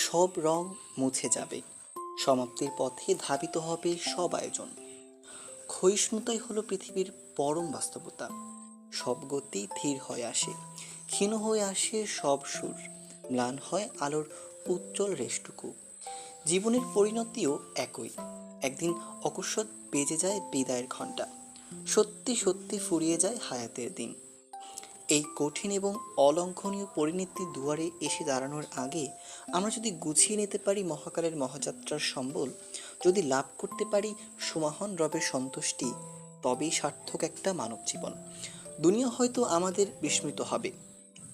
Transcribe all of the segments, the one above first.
সব রং মুছে যাবে। সমাপ্তির পথে ধাবিত হবে সব আয়োজন। ক্ষয়িষ্ণুতাই হলো পৃথিবীর পরম বাস্তবতা। সব গতি ধীর হয়ে আসে, ক্ষীণ হয়ে আসে সব সুর, ম্লান হয় আলোর উজ্জ্বল রেশটুকু। জীবনের পরিণতিও একই। একদিন অকস্মাৎ বেজে যায় বিদায়ের ঘণ্টা। সত্যি সত্যি ফুরিয়ে যায় হায়াতের দিন। এই কঠিন এবং অলঙ্ঘনীয় পরিণতির দুয়ারে এসে দাঁড়ানোর আগে আমরা যদি গুছিয়ে নিতে পারি মহাকালের মহাযাত্রার সম্বল, যদি লাভ করতে পারি সুমাহন রবের সন্তুষ্টি, তবেই সার্থক একটা মানব জীবন দুনিয়া হয়তো আমাদের বিস্মৃত হবে,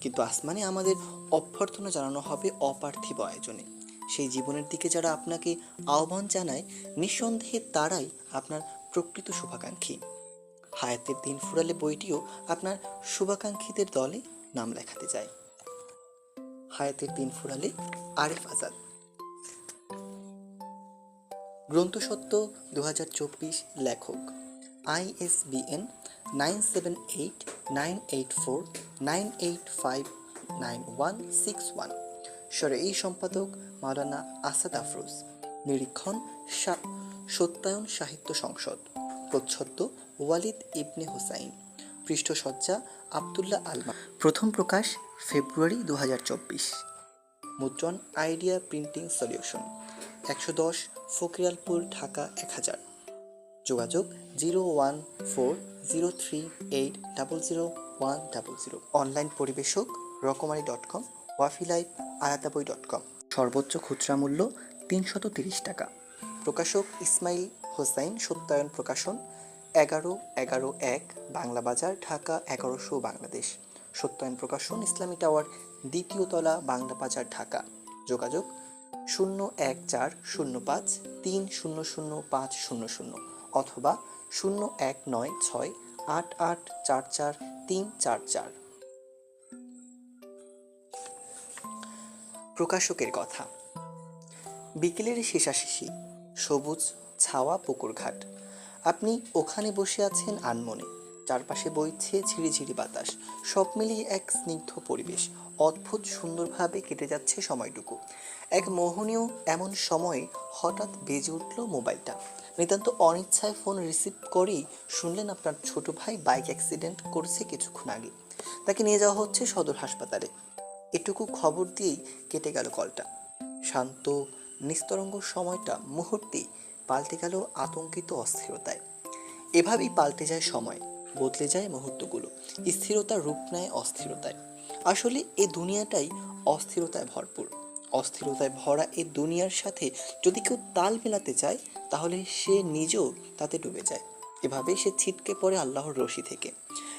কিন্তু আসমানে আমাদের অভ্যর্থনা জানানো হবে অপার্থিব আয়োজনে। সেই জীবনের দিকে যারা আপনাকে আহ্বান জানায়, নিঃসন্দেহে তারাই আপনার প্রকৃত শুভাকাঙ্ক্ষী। হায়াতের দিন ফুরালে বইটিও আপনার শুভাকাঙ্ক্ষীদের দলে নাম লেখাতে যায় হায়াতের দিন ফুরালে আরিফ আজাদ। গ্রন্থসত্ত্ব দু হাজার চব্বিশ লেখক। ISBN nine seven eight, nine eight four, nine eight five, nine one six one. সরে এই সম্পাদক মাওলানা আসাদ আফরোজ। নিরীক্ষণ সত্যায়ন সাহিত্য সংসদ। প্রচ্ছদ্য ওয়ালিদ ইবনে হুসাইন। পৃষ্ঠসজ্জা আবদুল্লাহ আলমা। প্রথম প্রকাশ ফেব্রুয়ারি দু চব্বিশ। মুদ্রণ আইডিয়া প্রিন্টিং সলিউশন। একশো দশ ফকিরালপুর ঢাকা এক হাজার। যোগাযোগ zero one four zero three eight double zero one double zero. Online পরিবেশক Rokomari dot com Wafi life আয়াতাবই dot com. সর্বোচ্চ খুচরা মূল্য তিনশত তিরিশ টাকা। প্রকাশক ইসমাইল হোসাইন সত্যায়ন প্রকাশন, এগারো এগারো এক, বাংলা বাজার, ঢাকা, এগারোশো বাংলাদেশ। সত্যায়ন প্রকাশন, ইসলামী টাওয়ার, দ্বিতীয় তলা, বাংলা বাজার, ঢাকা। যোগাযোগ শূন্য এক চার শূন্য পাঁচ তিন শূন্য শূন্য পাঁচ শূন্য শূন্য অথবা শূন্য এক নয় ছয় আট আট চার চার তিন চার চার। প্রকাশকের কথা। বিকেলের শেষাশেষি, সবুজ ছাওয়া পুকুরঘাট। আপনি ওখানে বসে আছেন আনমনে। চারপাশে বইছে ঝিরিঝিরি বাতাস। সব মিলিয়ে এক স্নিগ্ধ পরিবেশ। অদ্ভুত সুন্দরভাবে কেটে যাচ্ছে সময়টুকু। এক মোহনীয় এমন সময়ে হঠাৎ বেজে উঠল মোবাইলটা। নিতান্ত অনিচ্ছায় ফোন রিসিভ করেই শুনলেন আপনার ছোট ভাই বাইক অ্যাক্সিডেন্ট করেছে কিছুক্ষণ আগে। তাকে নিয়ে যাওয়া হচ্ছে সদর হাসপাতালে। এটুকু খবর দিয়েই কেটে গেল কলটা। শান্ত, নিস্তরঙ্গ সময়টা মুহূর্তেই পাল্টে গেল আতঙ্কিত অস্থিরতায়। এভাবেই পাল্টে যায় সময়, বদলে যায় মুহূর্তগুলো, স্থিরতার রূপ নেয় অস্থিরতায়। আসলে এ দুনিয়াটাই অস্থিরতায় ভরপুর। অস্থিরতায় ভরা এ দুনিয়ার সাথে যদি কেউ তাল মেলাতে চায়, তাহলে সে নিজেও তাতে ডুবে যায়। এভাবে সে ছিটকে পড়ে আল্লাহর রশি থেকে।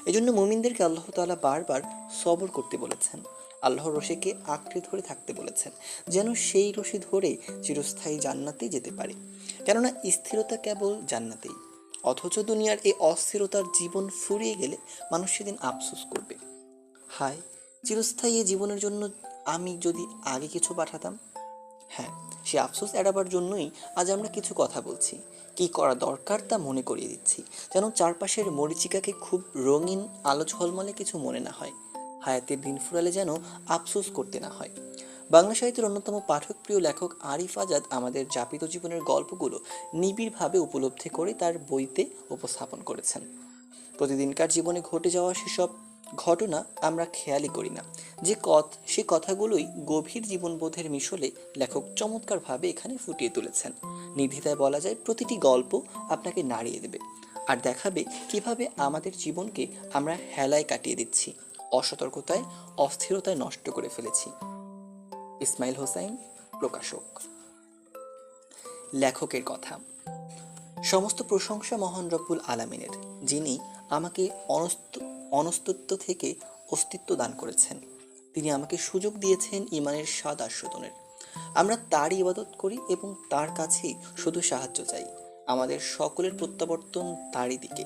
এজন্য মুমিনদেরকে আল্লাহ তাআলা বারবার সবর করতে বলেছেন। আল্লাহর রশিকে আঁকড়ে ধরে থাকতে বলেছেন, যেন সেই রশি ধরে চিরস্থায়ী জান্নাতে যেতে পারে। কেননা স্থিরতা কেবল জান্নাতেই। অথচ দুনিয়ার এই অস্থিরতার জীবন ফুরিয়ে গেলে মানুষ সেদিন আফসোস করবে। হায়, চিরস্থায়ী জীবনের জন্য আমি যদি আগে কিছু পাঠাতাম? হ্যাঁ সে আফসোস এড়াবার জন্যই আজ আমরা কিছু কথা বলছি। কি করা দরকার তা মনে করিয়ে দিচ্ছি, যেন চারপাশের মরিচিকাকে খুব রঙিন আলো ঝলমলে কিছু মনে না হয়। হায়াতের দিন ফুরালে যেন আফসোস করতে না হয়। বাংলা সাহিত্যের অন্যতম পাঠকপ্রিয় লেখক আরিফ আজাদ আমাদের যাপিত জীবনের গল্পগুলো নিবিড়ভাবে উপলব্ধি করে তার বইতে উপস্থাপন করেছেন। প্রতিদিনকার জীবনে ঘটে যাওয়া সেসব ঘটনা আমরা খেয়ালই করি না। যে কথ, সে কথাগুলোই গভীর জীবনবোধের মিশলে লেখক চমৎকারভাবে এখানে ফুটিয়ে তুলেছেন। নির্দ্বিধায় বলা যায়, প্রতিটি গল্প আপনাকে নাড়িয়ে দেবে আর দেখাবে কীভাবে আমাদের জীবনকে আমরা হেলায় কাটিয়ে দিচ্ছি, অসতর্কতায়, অস্থিরতায় নষ্ট করে ফেলেছি। ইসমাইল হোসাইন, প্রকাশক। লেখকের কথা। সমস্ত প্রশংসা মহান রব্বুল আলামিনের, যিনি আমাকে অনস্ত, অনস্তত্ব থেকে অস্তিত্ব দান করেছেন। তিনি আমাকে সুযোগ দিয়েছেন ইমানের স্বাদ আস্বাদনের আমরা তারই ইবাদত করি এবং তার কাছেই শুধু সাহায্য চাই। আমাদের সকলের প্রত্যাবর্তন তারই দিকে।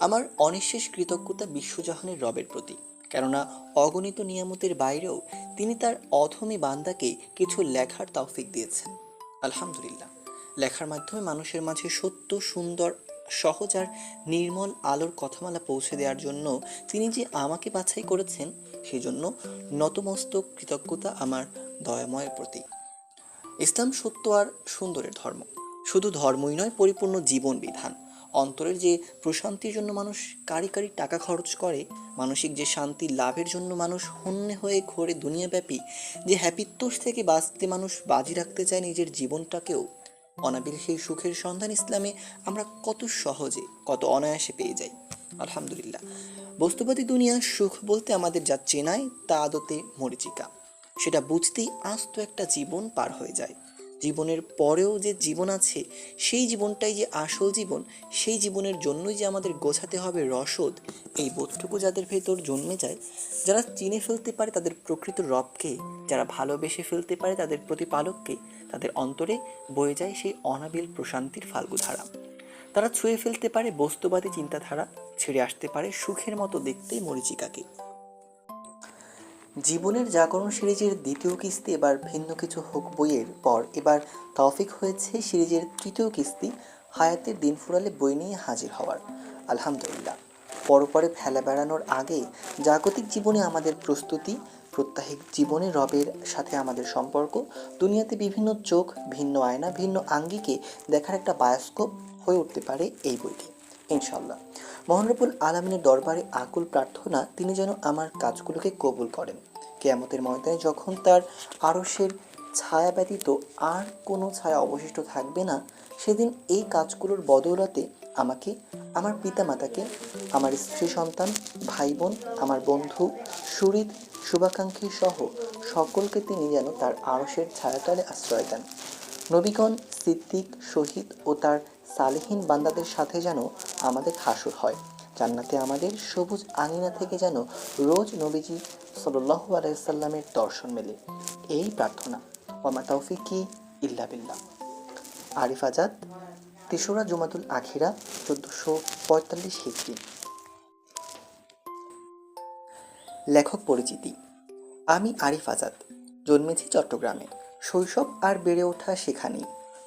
আমার অনিঃশেষ কৃতজ্ঞতা বিশ্বজাহানের রবের প্রতি। কেননা অগণিত নিয়ামতের বাইরেও তিনি তার অধমী বান্দাকে কিছু লেখার তৌফিক দিয়েছেন। আলহামদুলিল্লাহ। লেখার মাধ্যমে মানুষের মাঝে সত্য, সুন্দর, সহজ আর নির্মল আলোর কথামালা পৌঁছে দেওয়ার জন্য তিনি যে আমাকে বাছাই করেছেন, সেজন্য নতমস্তক কৃতজ্ঞতা আমার দয়াময়ের প্রতি ইসলাম সত্য আর সুন্দরের ধর্ম। শুধু ধর্মই নয়, পরিপূর্ণ জীবন বিধান। অন্তরের যে প্রশান্তির জন্য মানুষ কারি কারি টাকা খরচ করে, মানসিক যে শান্তি লাভের জন্য মানুষ হন্যে হয়ে ঘোরে দুনিয়াব্যাপী, যে হ্যাপিত্তোষ থেকে বাঁচতে মানুষ বাজি রাখতে চায় নিজের জীবনটাকেও, অনাবিল সেই সুখের সন্ধান ইসলামে আমরা কত সহজে, কত অনায়াসে পেয়ে যাই। আলহামদুলিল্লাহ। বস্তুবাদী দুনিয়া সুখ বলতে আমাদের যা চেনায় তা আদতে মরিচিকা। সেটা বুঝতেই আস্ত একটা জীবন পার হয়ে যায়। জীবনের পরেও যে জীবন আছে, সেই জীবনটাই যে আসল জীবন, সেই জীবনের জন্যই যে আমাদের গোছাতে হবে রসদ, এই বোধটুকু যাদের ভেতর জন্মে যায়, যারা চিনে ফেলতে পারে তাদের প্রকৃত রবকে, যারা ভালোবেসে ফেলতে পারে তাদের প্রতিপালককে, তাদের অন্তরে বয়ে যায় সেই অনাবিল প্রশান্তির ফাল্গুধারা। তারা ছুঁয়ে ফেলতে পারে বস্তুবাদী চিন্তাধারা, ছেড়ে আসতে পারে সুখের মতো দেখতেই মরিচিকাকে। জীবনের জাগরণ সিরিজের দ্বিতীয় কিস্তি এবার ভিন্ন কিছু হোক বইয়ের পর, এবার তৌফিক হয়েছে সিরিজের তৃতীয় কিস্তি, হায়াতের দিন ফুরালে বই নিয়ে হাজির হওয়ার। আলহামদুলিল্লাহ। পরপরে ফেলা বেড়ানোর আগে জাগতিক জীবনে আমাদের প্রস্তুতি প্রত্যাহিক জীবনে রবের সাথে আমাদের সম্পর্ক, দুনিয়াতে বিভিন্ন চোখ, ভিন্ন আয়না, ভিন্ন আঙ্গিকে দেখার একটা বায়োস্কোপ হয়ে উঠতে পারে এই বইটি। ইনশাল্লাহ মহানরবুল আলমিনের দরবারে আকুল প্রার্থনা, তিনি যেন আমার কাজগুলোকে কবুল করেন। কেয়ামতের ময়দানে যখন তার আরসের ছায়া ব্যতীত আর কোনো ছায়া অবশিষ্ট থাকবে না, সেদিন এই কাজগুলোর বদৌলতে আমাকে, আমার পিতামাতাকে, আমার স্ত্রী সন্তান ভাই বোন আমার বন্ধু সুরিত শুভাকাঙ্ক্ষী সহ সকলকে তিনি যেন তার আড়সের ছায়াতলে আশ্রয় দেন। নবীগণ সিদ্দিক, শহীদ ও তার সালেহীন বান্দাদের সাথে যেন আমাদের হাসুর হয়। জান্নাতে আমাদের সবুজ আঙিনা থেকে যেন রোজ নবীজি সাল্লাহু আলাইসাল্লামের দর্শন মেলে। এই প্রার্থনা ওমা তৌফিকি ইল্লা বিল্লাহ। আরিফ আজাদ, তেসরা জুমাতুল আখিরা, চোদ্দোশো পঁয়তাল্লিশ হিজড়ি লেখক পরিচিতি, আমি আরিফ আজাদ, জন্মেছি চট্টগ্রামে। শৈশব আর বেড়ে ওঠা সেখানেই।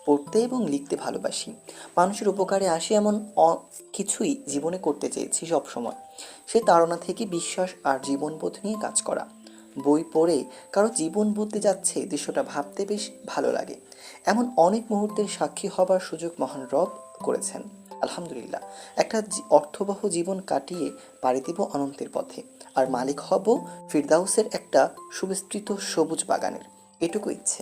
পড়তে এবং লিখতে ভালোবাসি। মানুষের উপকারে আসি এমন কিছুই জীবনে করতে চেয়েছি সবসময়। সে তাড়না থেকে বিশ্বাস আর জীবনবোধ নিয়ে কাজ করা। বই পড়ে কারও জীবন বদলে যাচ্ছে, দৃশ্যটা ভাবতে বেশ ভালো লাগে। এমন অনেক মুহূর্তের সাক্ষী হবার সুযোগ মহান রব করেছেন। আলহামদুলিল্লাহ, একটা অর্থবহ জীবন কাটিয়ে পাড়ি দিব অনন্তের পথে। আর মালিক হব ফিরদাউসের একটা সুবিস্তৃত সবুজ বাগানের। এটুকু ইচ্ছে।